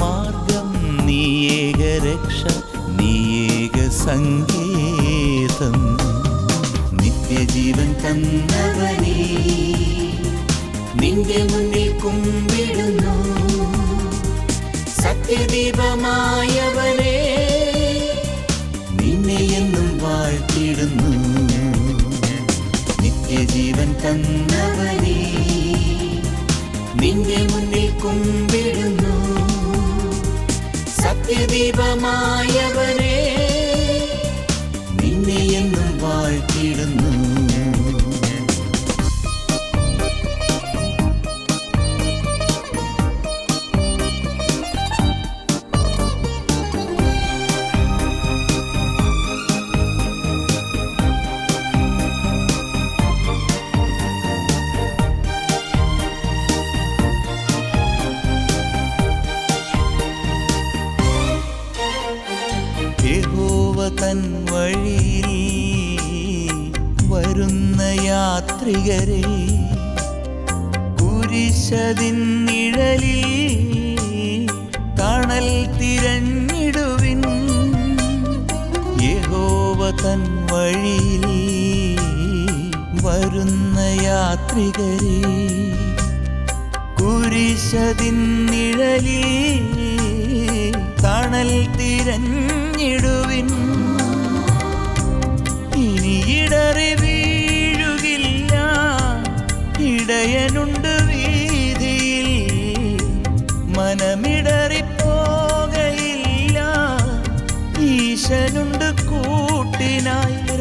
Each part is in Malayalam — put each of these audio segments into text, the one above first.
മാർഗം നീയേക രക്ഷ നീയേക സങ്കേതം നിത്യജീവൻ തന്നവനേ നിന്റെ മുന്നിൽ കുമ്പിടുന്നു. സത്യദീപമായവനേ നിന്നെ എന്നും വാഴ്ത്തിടുന്നു നിത്യജീവൻ തന്നവനേ നിന്റെ മുന്നിൽ കുമ്പിടുന്നു. സത്യദീപമായവനേ നിന്നെ എന്നും വാഴ്ത്തിടുന്നു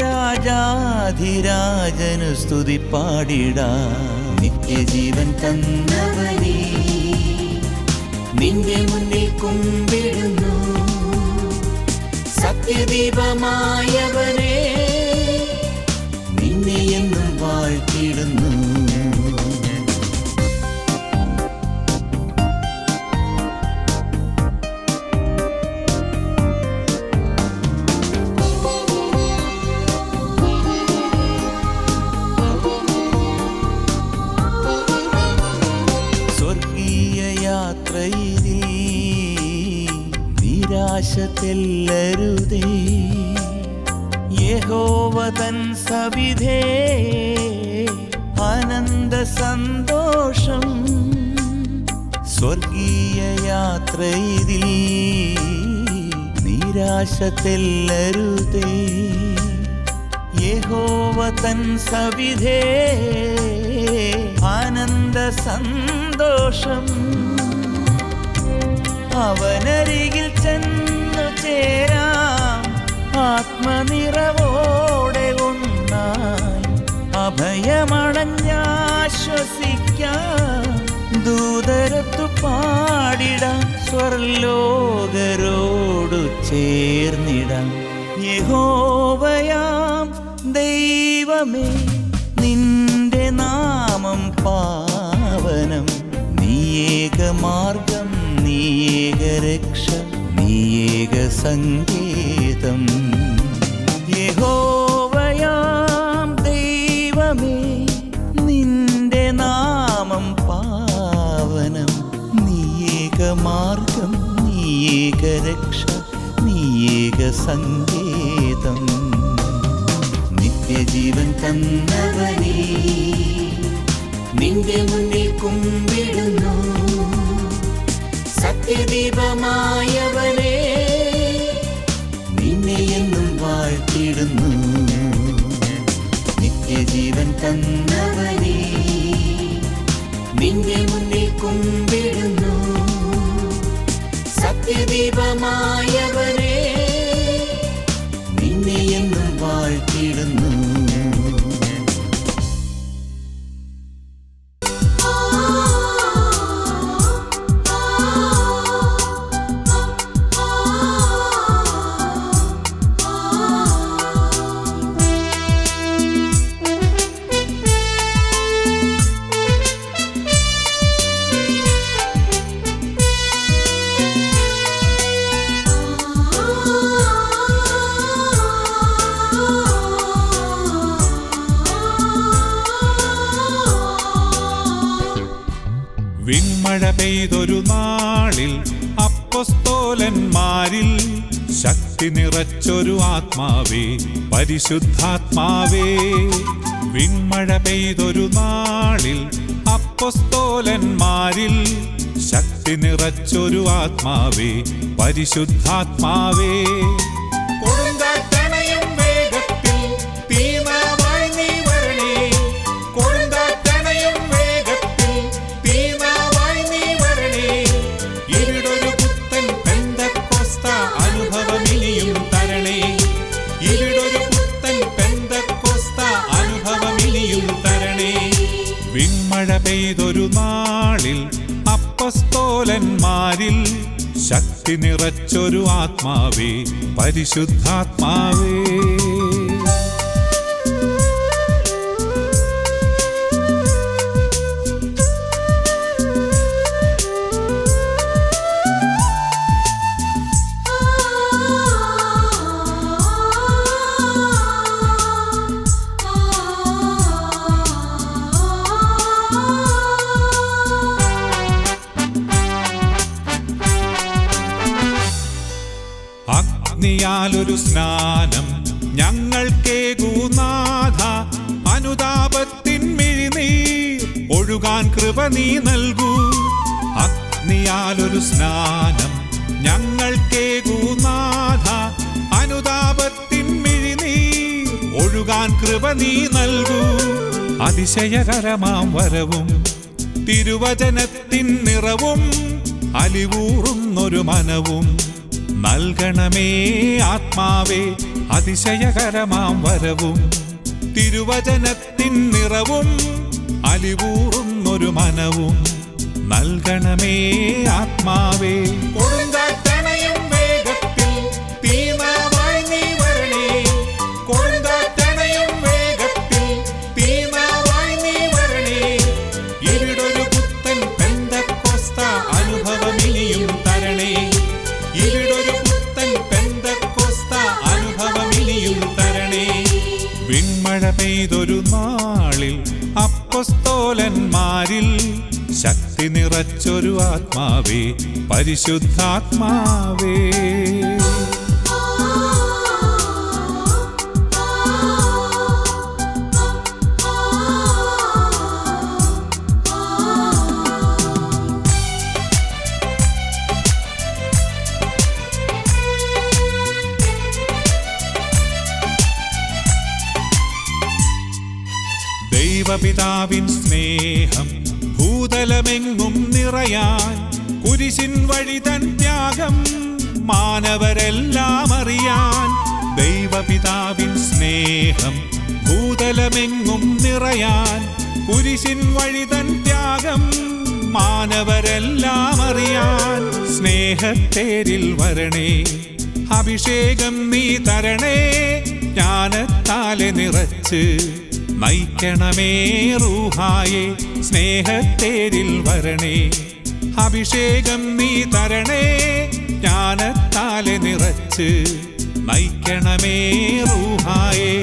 രാജാധിരാജനു സ്തുതി പാടിട. നിത്യജീവൻ തന്നവനേ നിന്റെ മുന്നിൽ കുമ്പിടുന്നു. സത്യദീപമായവനെ നിന്നെ എന്നും വാഴ്ത്തിടുന്നു നിരാശ തെല്ലരുതേ യഹോവതൻ സവിധേ ആനന്ദ സന്തോഷം. സ്വർഗീയ യാത്രയിൽ നിരാശ തെല്ലരുതേ യഹോവതൻ സവിധേ ആനന്ദ സന്തോഷം. അവനരികിൽ ചെന്നു ചേരാം ആത്മനിറവോടെ ഒന്നായി. അഭയമണഞ്ഞാശ്വസിക്കാം. ദൂതരത്തു പാടിടാം. സ്വർലോകരോടു ചേർന്നിടാം. യഹോവയാം ദൈവമേ നിന്റെ നാമം പാവനം. നീയേക മാർഗം നീയേക രക്ഷ. സംഗീതം. യഹോവയാം ദൈവമേ നിന്റെ നാമം പാവനം. നീയേക മാർഗം നീയേക രക്ഷ നീയേക സംഗീതം. നിത്യജീവൻ തന്നവനേ നിന്റെ മുന്നിൽ കുമ്പിടുന്നു. സത്യദീപമായവനേ വാഴ്ത്തിടുന്നു. നിത്യജീവൻ തന്നവനെ നിന്റെ മുന്നിൽ കുമ്പിടുന്നു. സത്യദീപമായവനെ നിന്നെ എന്നും വാഴ്ത്തിടുന്നു ആത്മാവേ പരിശുദ്ധാത്മാവേ വിൺമഴ പെയ്തൊരു നാളിൽ അപ്പസ്തോലന്മാരിൽ ശക്തി നിറച്ചൊരു ആത്മാവേ പരിശുദ്ധാത്മാവേ. ശക്തി നിറച്ചൊരു ആത്മാവേ പരിശുദ്ധാത്മാവേ. കൃപ നീ നൽകൂ. അഗ്നിയാലൊരു സ്നാനം ഞങ്ങൾക്കേകൂനാഥ അനുതാപത്തിൻ മിഴിനീർ ഒഴുകാൻ കൃപ നീ നൽകൂ. അതിശയകരമാം വരവും തിരുവചനത്തിൻ നിറവും അലിവൂറുന്നൊരു മനവും നൽകണമേ ആത്മാവേ അതിശയകരമാം വരവും തിരുവചനത്തിൻ നിറവും അലിവൂറുന്നൊരു മനവും നൽകണമേ ആത്മാവേ. കൊടുങ്കാറ്റണയും വിൺമഴ പെയ്തൊരു നാളിൽ അപ്പസ്തോലന്മാരിൽ ശക്തി നിറച്ചൊരു ആത്മാവേ പരിശുദ്ധാത്മാവേ. ദൈവപിതാവിൻ സ്നേഹം ഭൂതലമെങ്ങും നിറയാൻ കുരിശിൻ വഴി തൻ ത്യാഗം മാനവരെല്ലാം അറിയാൻ ദൈവപിതാവിൻ സ്നേഹം ഭൂതലമെങ്ങും നിറയാൻ കുരിശിൻ വഴി തൻ ത്യാഗം മാനവരെല്ലാം അറിയാൻ സ്നേഹത്തേരിൽ വരണേ. അഭിഷേകം നീ തരണേ ജ്ഞാനത്താലെ നിറച്ച്. നയിക്കണമേ റൂഹായെ സ്നേഹത്തേരിൽ വരണേ. അഭിഷേകം നീ തരണേ ജ്ഞാനത്താലെ നിറച്ച്. നയിക്കണമേ റൂഹായെ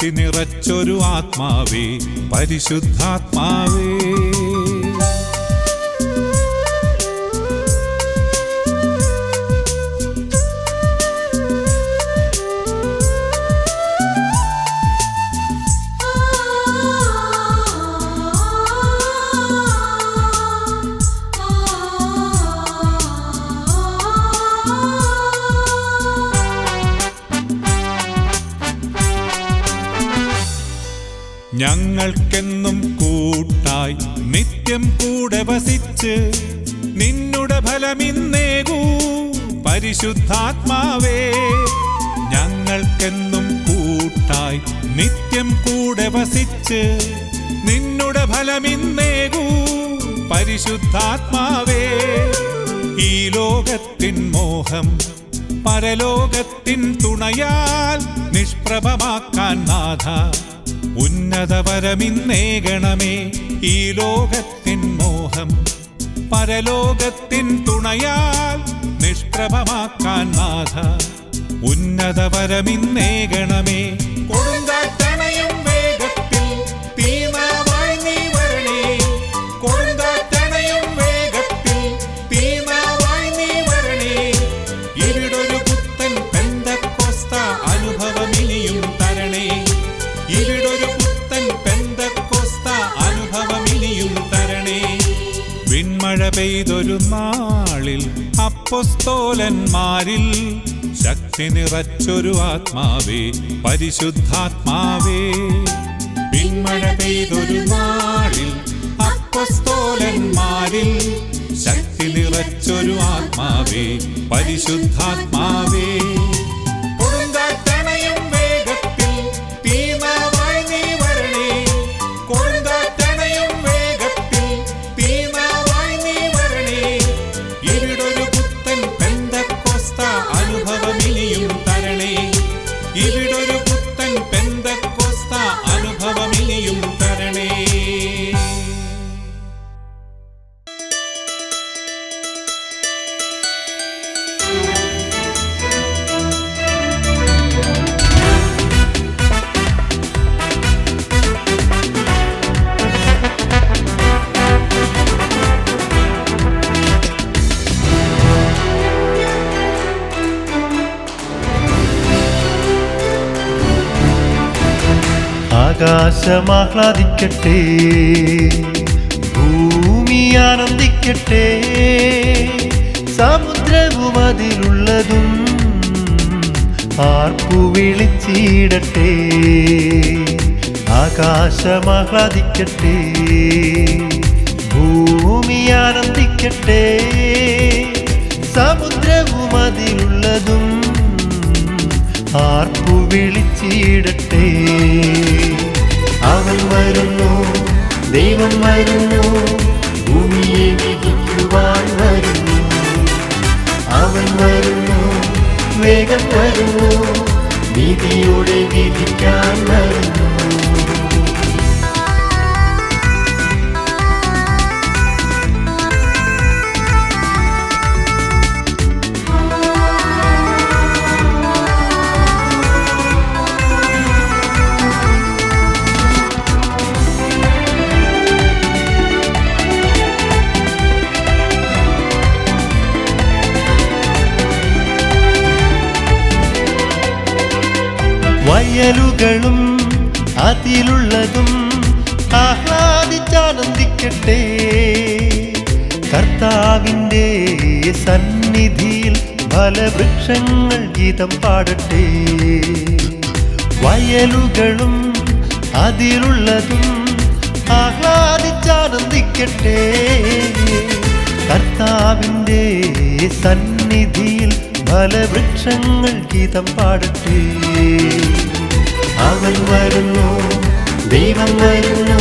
ശക്തി നിറച്ചൊരു ആത്മാവേ പരിശുദ്ധാത്മാവേ. പരിശുദ്ധാത്മാവേ ഞങ്ങൾക്കെന്നും കൂട്ടായി നിത്യം കൂടെ വസിച്ച് നിന്നുടെ ഫലമിന്നേകൂ. പരിശുദ്ധാത്മാവേ ഈ ലോകത്തിൻ മോഹം പരലോകത്തിൻ തുണയാൽ നിഷ്പ്രഭമാക്കാൻ നാഥ ഉന്നതവരമിന്നേകണമേ ഈ ലോകത്തിൻ മോഹം പരലോകത്തിൻ തുണയാൽ നിഷ്പ്രഭമാക്കാൻ നാഥ ഉന്നതവരമിന്നേകണമേ കൊടുങ്കാറ്റണയും അപ്പൊസ്തോലന്മാരിൽ ശക്തി നിറച്ചൊരു ആത്മാവേ പരിശുദ്ധാത്മാവേ. പിന്മഴ പെയ്തൊരു നാളിൽ അപ്പൊസ്തോലന്മാരിൽ ശക്തി നിറച്ചൊരു ആത്മാവേ പരിശുദ്ധാത്മാവേ. ആകാശമാഹ്ലാദിക്കട്ടെ ഭൂമി ആനന്ദിക്കട്ടെ. സമുദ്രവും അതിലുള്ളതും ആർപ്പു വിളിച്ചിടട്ടെ. ആകാശമാഹ്ലാദിക്കട്ടെ. ഭൂമി ആനന്ദിക്കട്ടെ. സമുദ്രവും അതിലുള്ളതും ആർപ്പു വിളിച്ചിടട്ടെ. അവൻ വരുന്നു ദൈവം വരുന്നു ഭൂമിയെ വിധിക്കുവാൻ വരുന്നു. അവൻ വരുന്നു വേഗം വരുന്നു നീതിയോടെ വിധിക്കാൻ വരുന്നു. വയലുകളും അതിലുള്ളതും ആഹ്ലാദിച്ചാനന്ദിക്കട്ടെ. കർത്താവിന്റെ സന്നിധിയിൽ ഫലവൃക്ഷങ്ങൾ ഗീതം പാടട്ടെ. വയലുകളും അതിലുള്ളതും ആഹ്ലാദിച്ചാനന്ദിക്കട്ടെ. കർത്താവിന്റെ സന്നിധിയിൽ ഫലവൃക്ഷങ്ങൾ ഗീതം പാടട്ടെ. അവൻ വരുന്നു ദൈവം വരുന്നു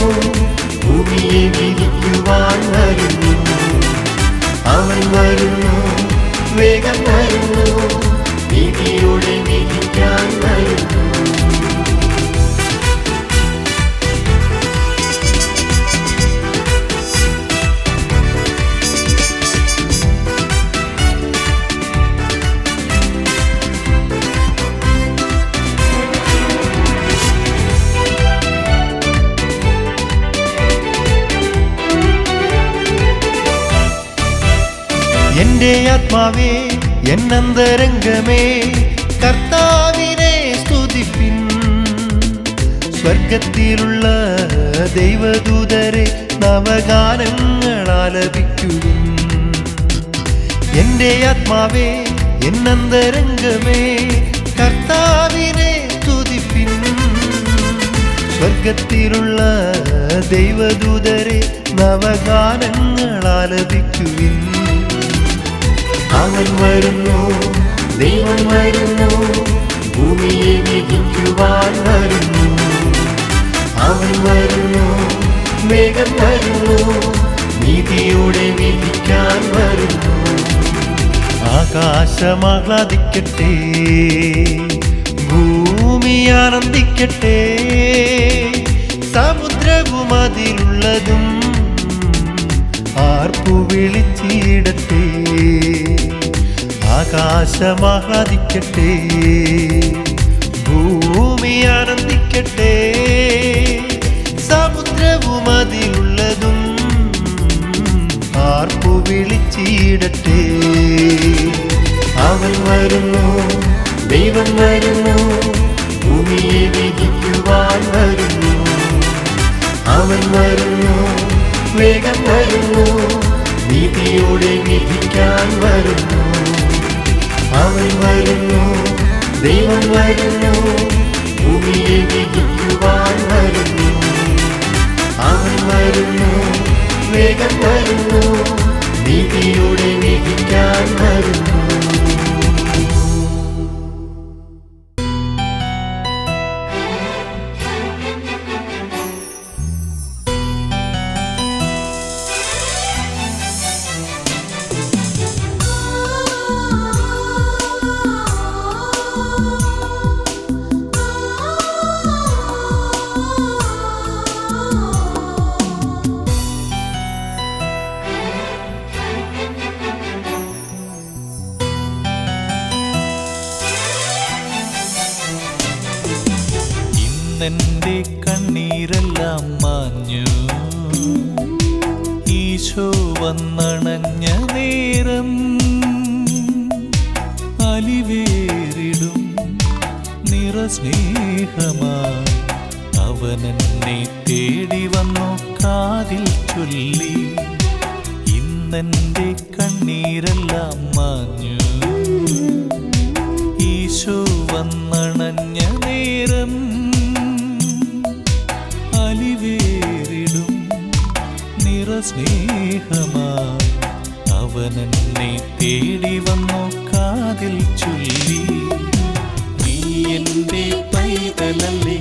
ഭൂമിയെ വിരിക്കുവാൻ വരുന്നു. അവൻ വരുന്നു വേഗം വരുന്നു നീതിയോടെ വിധിക്കാൻ വരുന്നു. ആത്മാവേ എന്നന്തരംഗമേ കർത്താവിനെ സ്തുതിപ്പിൻ. സ്വർഗത്തിലുള്ള ദൈവദൂതരെ നവഗാനങ്ങൾ ആലപിക്കുവിൻ എന്റെ ആത്മാവേ എന്നന്തരംഗമേ കർത്താവിനെ സ്തുതിപ്പിൻ. സ്വർഗത്തിലുള്ള ദൈവദൂതരെ നവഗാനങ്ങൾ ആലപിക്കുവിൻ അവൻ വരുന്നു ദൈവം വരുന്നു ഭൂമിയെ വിധിക്കുവാൻ വരുന്നു. അവൻ വരുന്നു മേഘം വരുന്നു നീതിയോടെ വിധിക്കാൻ വരുന്നു. ആകാശമാഹ്ലാദിക്കട്ടെ ഭൂമി ആനന്ദിക്കട്ടെ സമുദ്രവും അതിലുള്ളതും ആർപ്പു വിളിച്ചിടട്ടെ ആകാശമാഹ്ലാദിക്കട്ടെ ഭൂമി ആനന്ദിക്കട്ടെ സമുദ്രവും അതിലുള്ളതും ആർപ്പു വിളിച്ചിടട്ടെ. അവൻ വരുന്നു ദൈവം വരുന്നു ഭൂമിയെ വിധിക്കുവാൻ വരുന്നു. അവൻ വരുന്നു വേഗം വരുന്നു നീതിയോടെ വിധിക്കാൻ വരുന്നു. അവൻ വരുന്നു ദൈവം വരുന്നു ഭൂമിയെ വിധിക്കുവാൻ വരുന്നു. അവൻ വരുന്നു വേഗം വരുന്നു നീതിയോടെ വിധിക്കാൻ വരുന്നു. ഇന്നെന്റെ കണ്ണീരെല്ലാം മാഞ്ഞു. ഈശോ വന്നണഞ്ഞ നേരം അലിവേറിടും നിറസ്നേഹമായി. അവനെന്നെ തേടി വന്നു കാതിൽ ചൊല്ലി. ഇന്നെന്റെ കണ്ണീരെല്ലാം മാഞ്ഞു. ഈശോ വന്നണഞ്ഞ നേരം അലിവേറിടും നിറസ്നേഹമായി. അവനെന്നെ തേടി വന്നോ കാതിൽ ചൊല്ലി. നീ എന്റെ പൈതലല്ലേ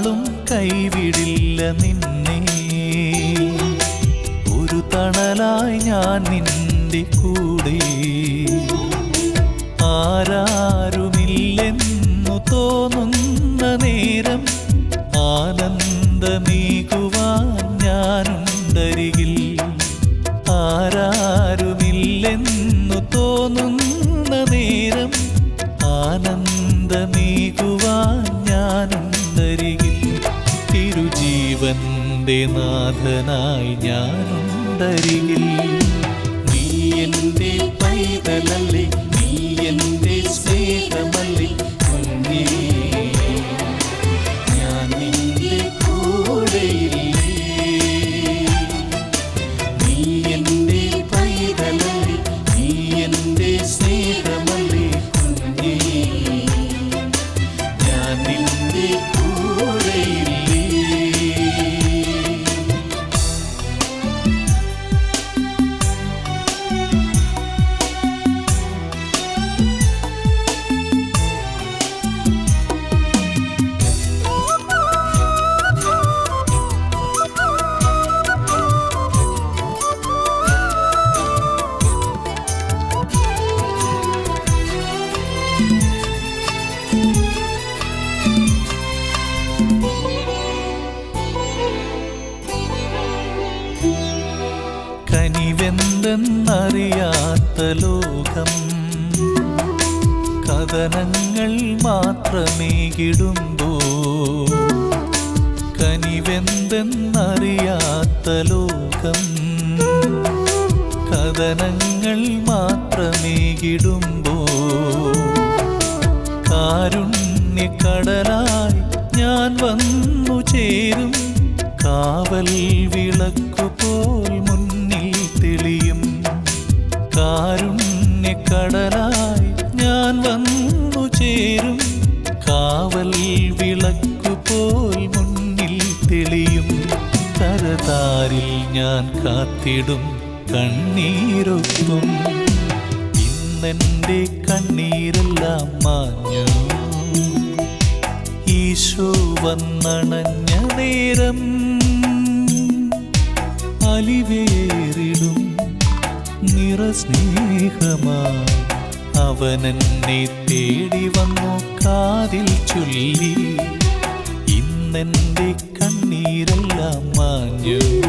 നാളും കൈവിടില്ല നിന്നെ. ഒരു തണലായി ഞാൻ നിന്റെ കൂടെ. ആരാരുമില്ലെന്നു തോന്നുന്ന തിരുജീവന്റെ നാഥനായി ഞാനുണ്ടരികിൽ. നീ എന്റെ പൈതലല്ലേ? കനിവെന്തെന്നറിയാത്ത ലോകം. കഥനങ്ങൾ മാത്രമേകിടുമ്പോ കാരുണ്യക്കടലായി ഞാൻ വന്നു ചേരും. കാവൽ വിളക്കു പോൽ മുന്നിൽ തെളിയും. കാരുണ്യക്കടലായി ഞാൻ വന്നു ചേരും. കാവൽ വിളക്കുപോൽ മുന്നിൽ കരതാരിൽ ഞാൻ കാത്തിടും കണ്ണീരൊത്തും. ഇന്നെന്റെ കണ്ണീരെല്ലാം മാഞ്ഞു. ഈശോ വന്നണഞ്ഞ നേരം അലിവേറിടും. നിറസ്നേഹമാ അവനെന്നെ തേടി വന്നു കാതിൽ ചൊല്ലി. ഇന്നെന്റെ കണ്ണീരെല്ലാം മാഞ്ഞു.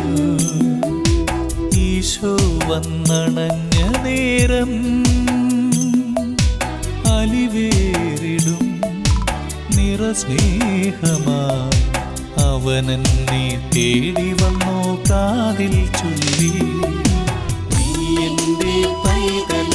വന്നണഞ്ഞ നേരം അലിവേറിടും നിറസ്നേഹമാ അവനെന്നെ തേടി വന്നോ കാതിൽ ചൊല്ലി. നീ എന്റെ പൈതലല്ലേ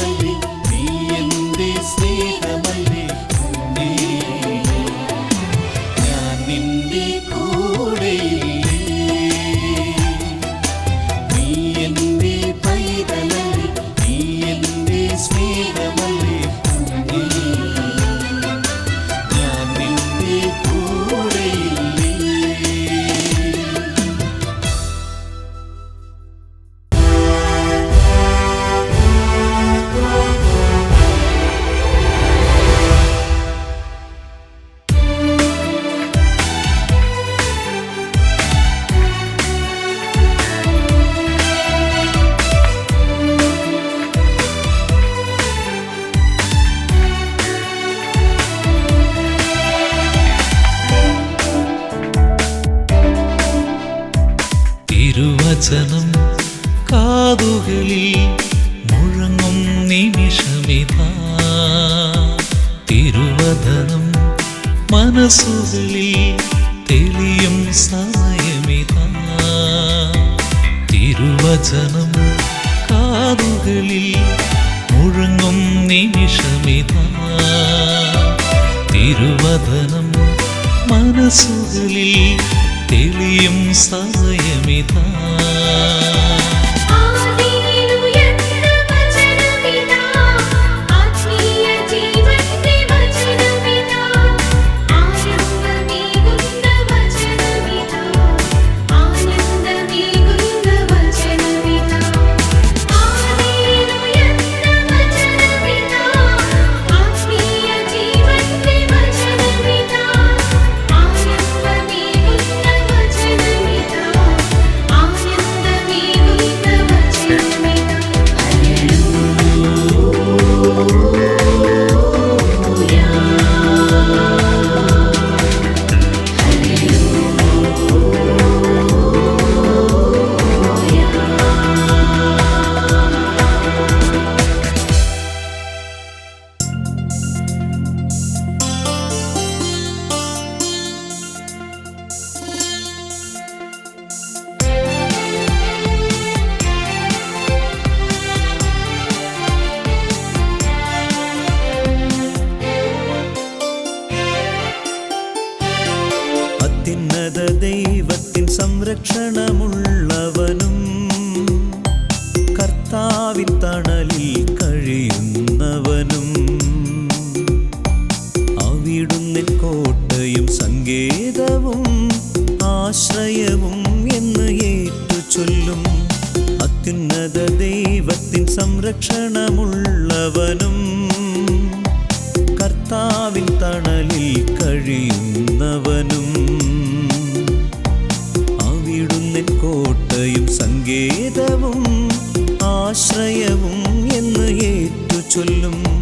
ഏറ്റു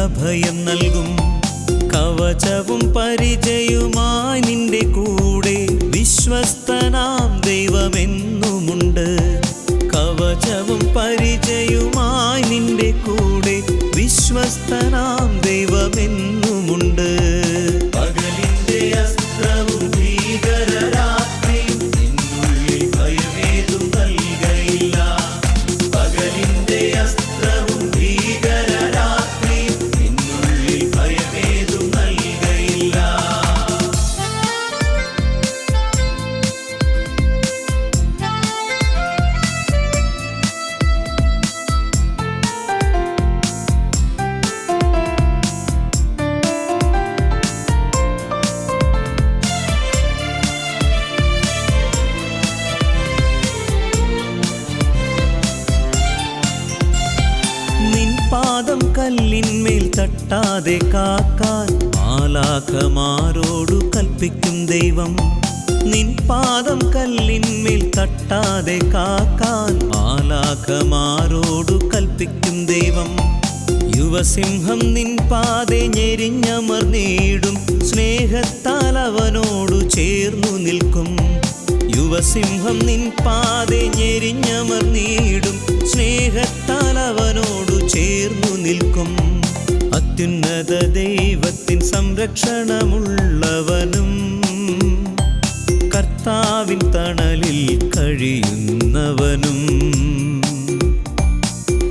അഭയം നൽകും. കവചവും പരിചയുമായി നിന്റെ കൂടെ വിശ്വസ്തനാം ദൈവമെന്നുമുണ്ട്. കവചവും പരിചയുമായി നിന്റെ കൂടെ വിശ്വസ്തനാം ദൈവമെന്നുമുണ്ട്. പകലിന്റെ അസ്ത്രവും ഭീകരരാത്രിയും പാദം കല്ലിന്മേൽ തട്ടാതെ കാക്കാൻ മാലാഖമാരോടു കൽപ്പിക്കും ദൈവം. നിൻ പാദം കല്ലിന്മേൽ തട്ടാതെ കാക്കാൻ മാലാഖമാരോടു കൽപ്പിക്കും ദൈവം. യുവസിംഹം നിൻ പാതെ ഞെരിഞ്ഞമർന്നീടും. സ്നേഹത്താൽ അവനോടു ചേർന്നു നിൽക്കും. യുവസിംഹം നിൻ പാതെ ഞെരിഞ്ഞമർന്നീടും. സ്നേഹത്താൽ അവനോടു ചേർന്നു നിൽക്കും. അത്യുന്നത ദൈവത്തിൻ സംരക്ഷണമുള്ളവനും കർത്താവിൻ തണലിൽ കഴിയുന്നവനും.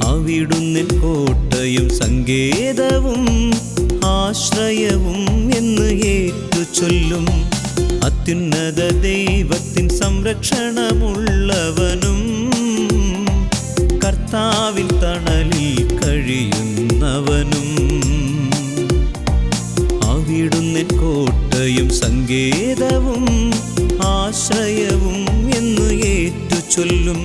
അവിടുന്നിൻ കോട്ടയും സങ്കേതവും ആശ്രയവും എന്ന് ഏറ്റു ചൊല്ലും. അത്യുന്നത ദൈവത്തിൻ സംരക്ഷണമുള്ളവനും കർത്താവിൻ തണലി കഴിയുന്നവനും അവിടുന്ന് കോട്ടയും സങ്കേതവും ആശ്രയവും എന്ന് ഏറ്റു ചൊല്ലും.